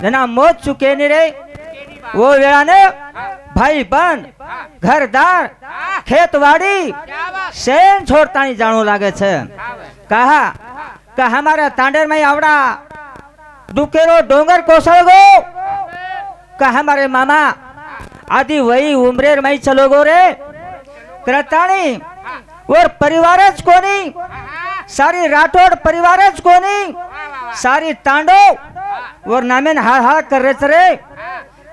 જેના મોત ચૂકે ની રે વો વેળા ને ભાઈ બન ઘરદાર ખેતવાડી શેન છોડતાની જાણું લાગે છે કહા કે હમારા તાંડેર માં આવડા ડુકેરો ડોંગર કોસળ ગો કે હમારે મામા આદિ વહી ઉમરેર માં ચલો ગો રે ત્રતાણી ઓર પરિવાર જ કોની સારી રાઠોડ પરિવાર જ કોની સારી તાંડો और नामेन हा हा करेच रे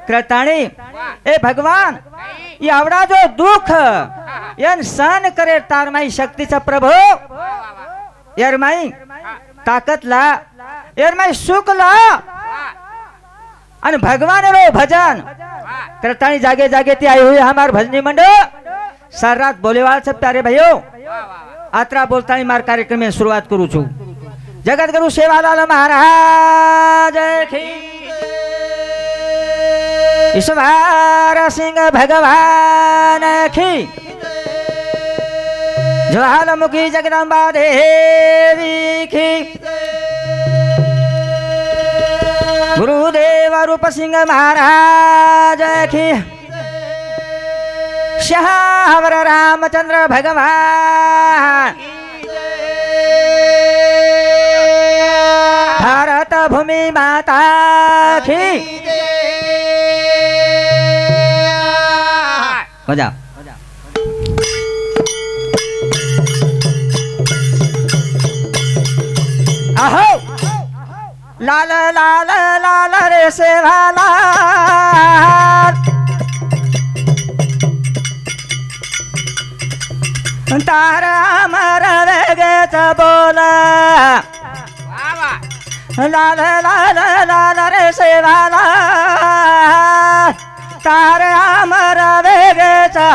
कृताणी ए भगवान ये आवडा जो दुख ये सहन करे तारमाई शक्तीचा प्रभो यरमाई ताकत ला यरमाई सुख ला अन भगवान रो भजन कृताणी जागे जागे ती आई हुई हमार भजनी मंडळ सर रात बोलेवाल सब प्यारे भाइयों आत्रा बोलता ही मार कार्यक्रम में शुरुआत करू छू जगत गुरु सेवादाल महाराज ईश्वर सिंह भगवान की ज्वालामुखी जगदम्बा देवी की गुरुदेव रूप सिंह महाराज की श्यावर रामचंद्र भगवान की ભૂમિ માતા કી બજાવ આહો લાલ લાલ લાલ રે સેવા લાલ તારા મર વેગે બોલા சேவாலா தார அமர வேகேசா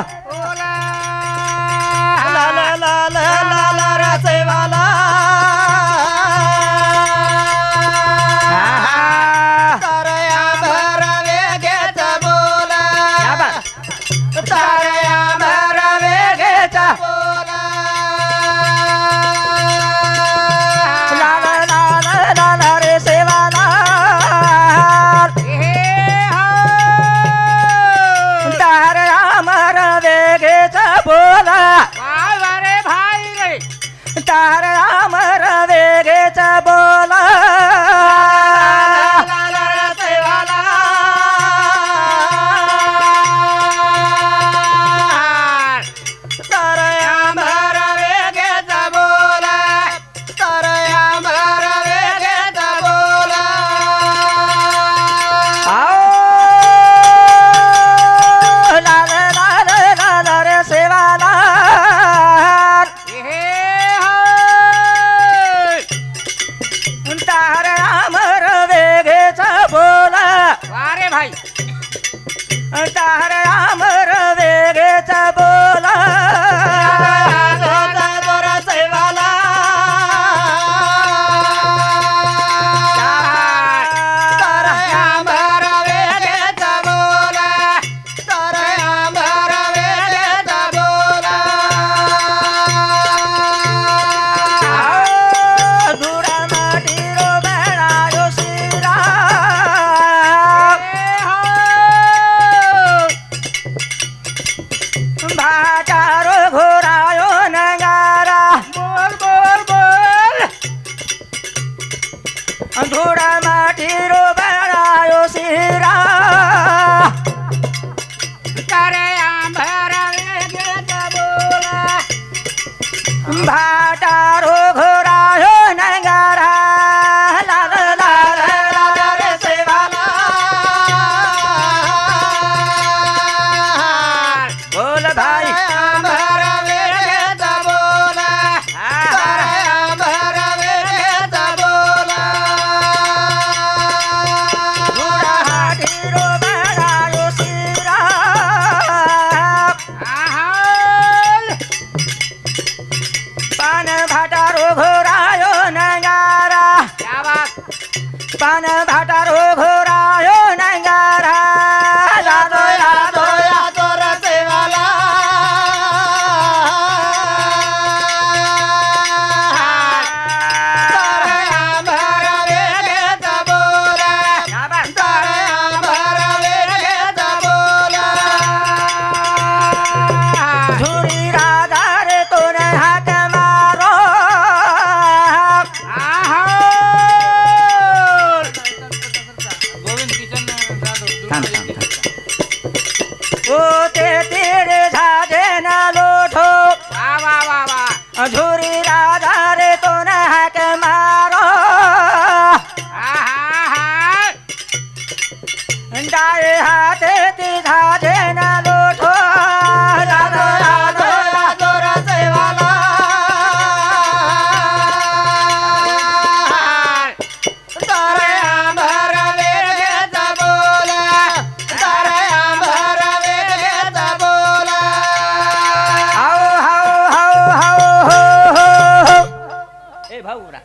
ભાવ ઉરા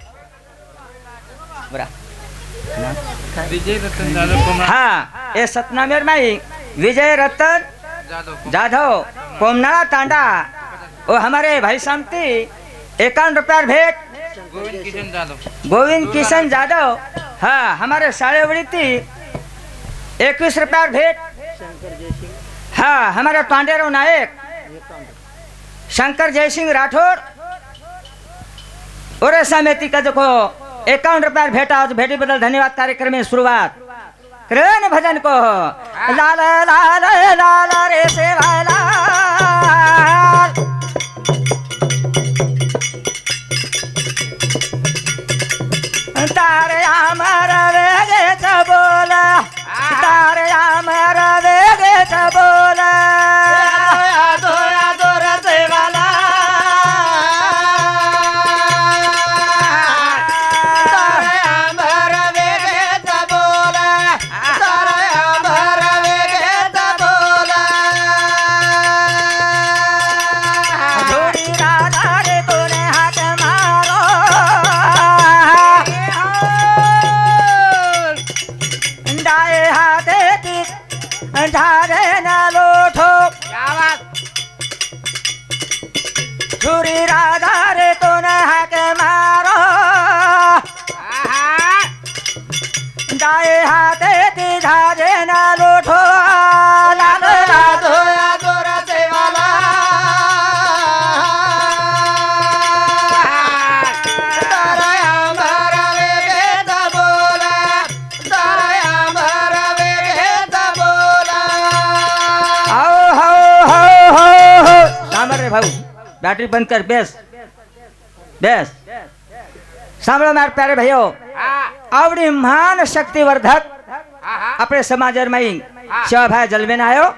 ઉરા હા એ સતનામેર માઈ વિજય રતન जाधव कोमनाड़ा टांडा और हमारे भाई शांति एकावन रुपया भेंट गोविंद किशन जाधव हाँ हमारे साढ़े वृत्ति इक्कीस रुपया भेंट हाँ हमारे पांडेराव नायक शंकर जयसिंह राठौर ओरे सामेती का जो एकाउंट रुपया भेटा भेटी बदल धन्यवाद कार्यक्रम शुरुआत कृन भजन को लाल लाल लाल रे सेवा लाल બેટરી બંધ કર બેસ બેસ સાંભળો મારા પ્યારે ભાઈઓ આવડી મહાન શક્તિ વર્ધક આપણે સમાજમાં સેવાભાઈ જલવેન આવ્યો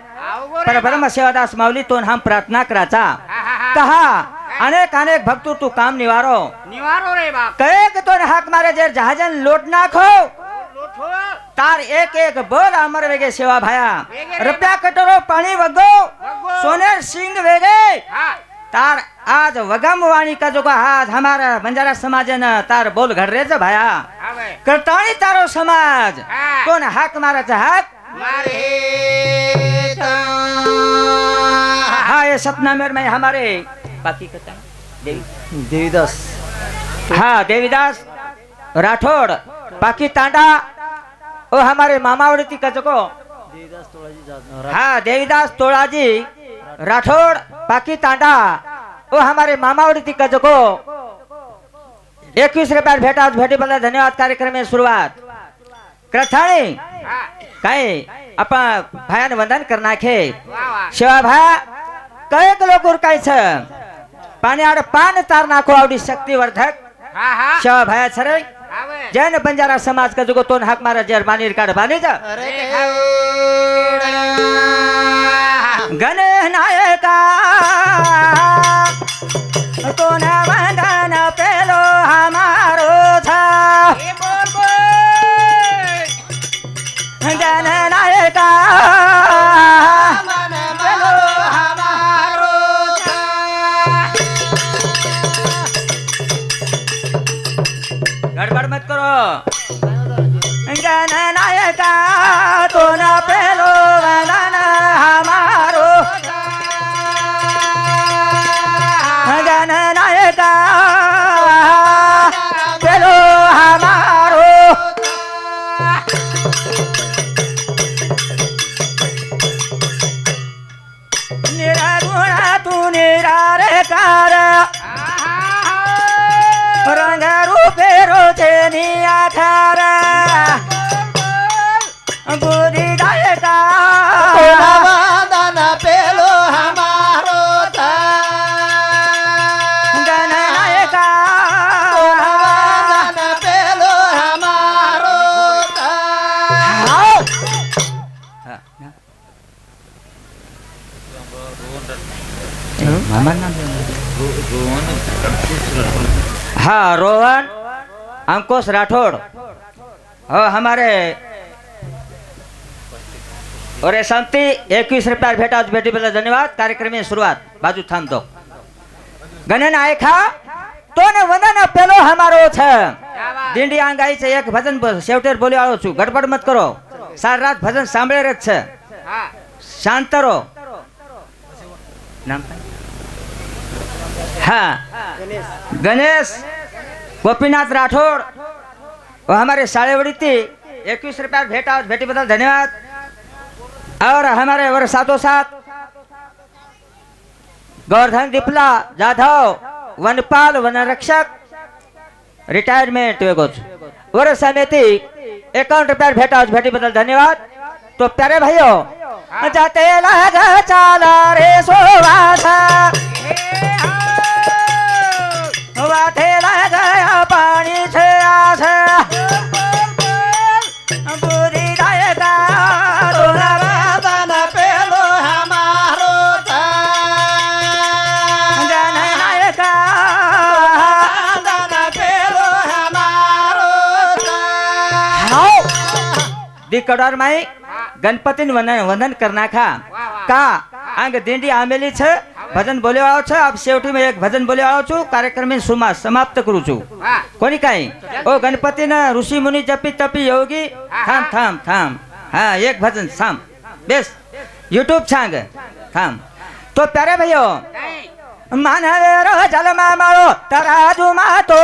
પરબ્રહ્મ સેવાદાસ માવલી તો હમ પ્રાર્થના કરાતા કહા અનેક અનેક ભક્તો તું કામ નિવારો નિવારો રે બાપ કહે કે તો હાક મારે જે જહાજન લોટ નાખો તાર એક એક બોલ અમર વેગે સેવા ભાયા રૂપિયા કટોરો પાણી વગો સોનેર સિંગ વેગે तार आज वगम वाणी का जोगा हाथ हमारा बंजारा समाज ने तार बोल घर रे भाया करताणी तारो समाज कोण हाक माराचा हाक सपना मेर में हमारे बाकी करता देवी देवीदास हाँ देवीदास राठौड़ बाकी तांडा ओ हमारे मामावरती का को देवीदास तोड़ाजी हाँ देवीदास तोड़ाजी राठौड़ बाकी तांडा वो हमारे मामावड़ी दिग्गज को रे पर भेटा भेटी बदला धन्यवाद कार्यक्रम में सुरुआत क्रथाणी काय आपा भयान वंदन करना खे शिवा भा कैक लोक उरकायच पानी आड पान तार नाको आवडी शक्तीवर्धक शिवा भाई सरे जैन बंजारा समाज का जुगो तोन हक मारा जर बानी रिकाड बानी जा ગણનાયકા કોના વંદન પેલો અમારો છે ગણનાયકા ગડબડ મત કરો હા રોહન અંકોશ રાઠોડ हाँ हमारे और शांति एकवीस रुपया भेटा बेटी बदला धन्यवाद कार्यक्रम ની શરૂઆત બાજુ થાન તો ગણેન આય ખા તો ને વંદન પેલો અમારો છે દિંડિયા ગાઈ છે એક ભજન સેવટેર બોલી આવ્યો છું ગડબડ મત કરો સાર રાત ભજન સાંભળે જ છે શાંત રહો નામ हाँ गणेश गोपीनाथ राठोड व हमारे साड़ेवड़ी थी इक्कीस रुपया भेटा भेटी बदल धन्यवाद और हमारे और साथों साथ गोवर्धन दिपला जाधव वनपाल वन रक्षक रिटायरमेंट वेगोच वर समिति एकावन्न रुपया भेटा भेटी बदल धन्यवाद तो प्यारे भाइयों जाते लग चाला रे सोवासा વાઠે ગયા પાણી છે આ છે પૂરી ગાય ગયા ડોલા રાજાને પેલો હમારો જાને નાયકા પેલો હમારો દીકડર માઈ ગણપતિ વંદન કરનાખા કા આંગ દિંડી આમેલી છે ભજન બોલ્યો આવ્યો છે આપ છેવટી એક ભજન બોલ્યો આવ્યો છું કાર્યક્રમની સુમા સમાપ્ત કરું છું કોની કાંઈ ઓ ગણપતિ ના ઋષિ મુનિ જપી તપી યોગી થામ થામ થામ હા એક ભજન થામ બેસ યુટ્યુબ છાંગ થામ તો ત્યારે ભાઈઓ માનવે જલમાં મારો તરાજુમાં તો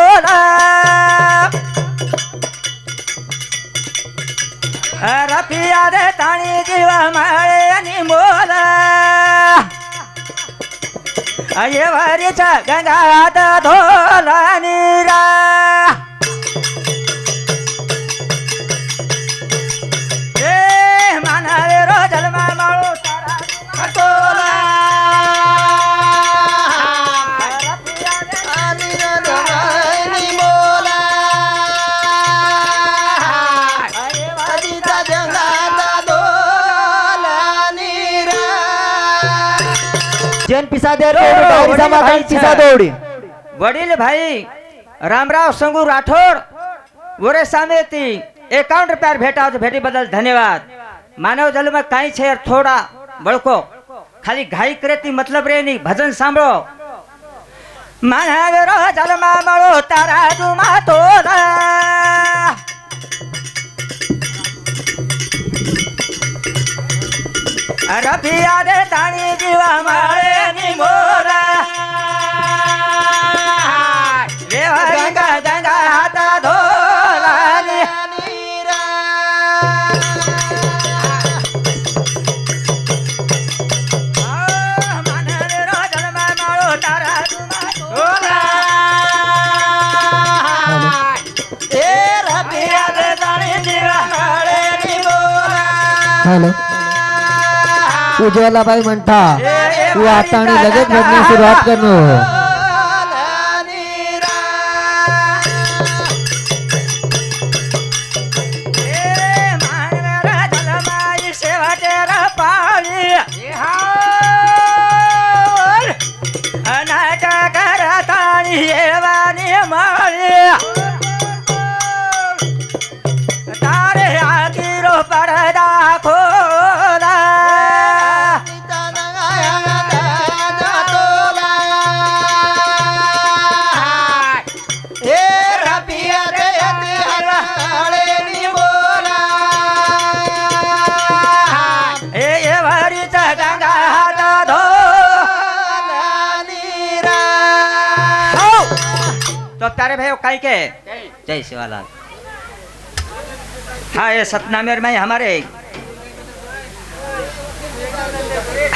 अयवरीचा गंगा धोला निरा પિસાદે ડારી સમાગમ પિસા દોડી વડીલ ભાઈ રામરાવ સંગુ રાઠોડ વરે સામેથી એકાવન રૂપિયા ભેટા ભેટી બદલ ધન્યવાદ માનવ જલમાં કાંઈ છે થોડા બળકો ખાલી ઘાઈ કરેતી મતલબ રે નહીં ભજન સાંભળો માનવ રો જલમાં મળો તારા જુમા તો રફિયા રે તાણી જીવા મારે झालं बाई म्हणता तू आता आणि लगेच बघण्यास सुरुवात करणं भाई ભાઈ काई के जय शिवालाल हाँ ये सतनामेर में हमारे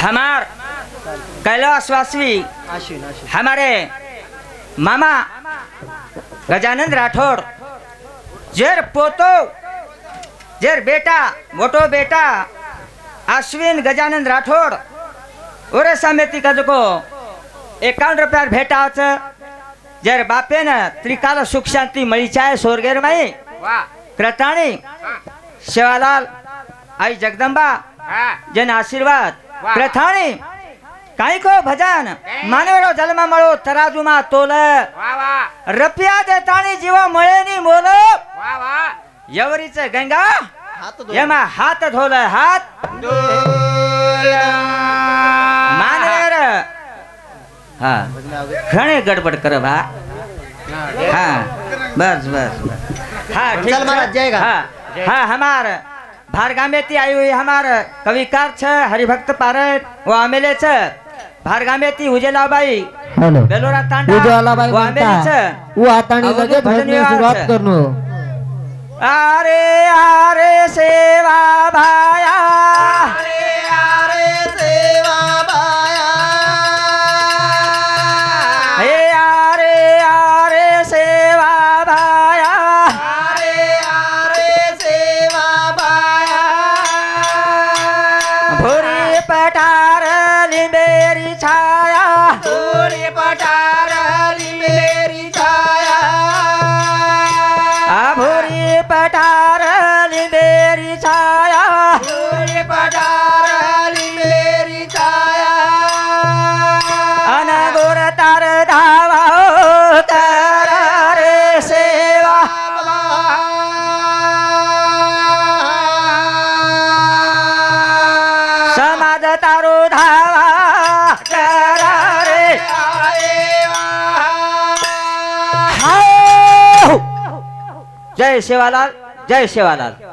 हमार वासवी हमारे मामा गजानंद राठोड जेर पोतो जेर बेटा मोटो बेटा अश्विन गजानंद राठोड और समिति का जो को एकाउंट रुपया भेटा जर बापेन त्रिकाल सुख शांती मळीचाय सोरगेर माई क्रताणी शिवालाल आई जगदंबा जन आशीर्वाद प्रथाणी काही को भजन रो जलमा मळो मा तोल रपिया देतानी जीव मळेनी मोल यवरीच गंगा यमा हात धोल हात હા ઘણે ગડબડ કરે હા હા બસ બસ હા ઠીક છે હા હા હમારે બહાર ગામેથી આવ્યું એ હમારે કવિકાર છે હરિભક્ત પારેખ વો અમેલે છે બહાર ગામેથી ઉજેલાબાઈ હેલો બેલોરા તાંડા ઉજેલાબાઈ વો અમેલે છે ઓ આતાણી લગે ભજનની શરૂઆત કરનો આરે આરે સેવા ભાયા जय शेवालाल जय शेवालाल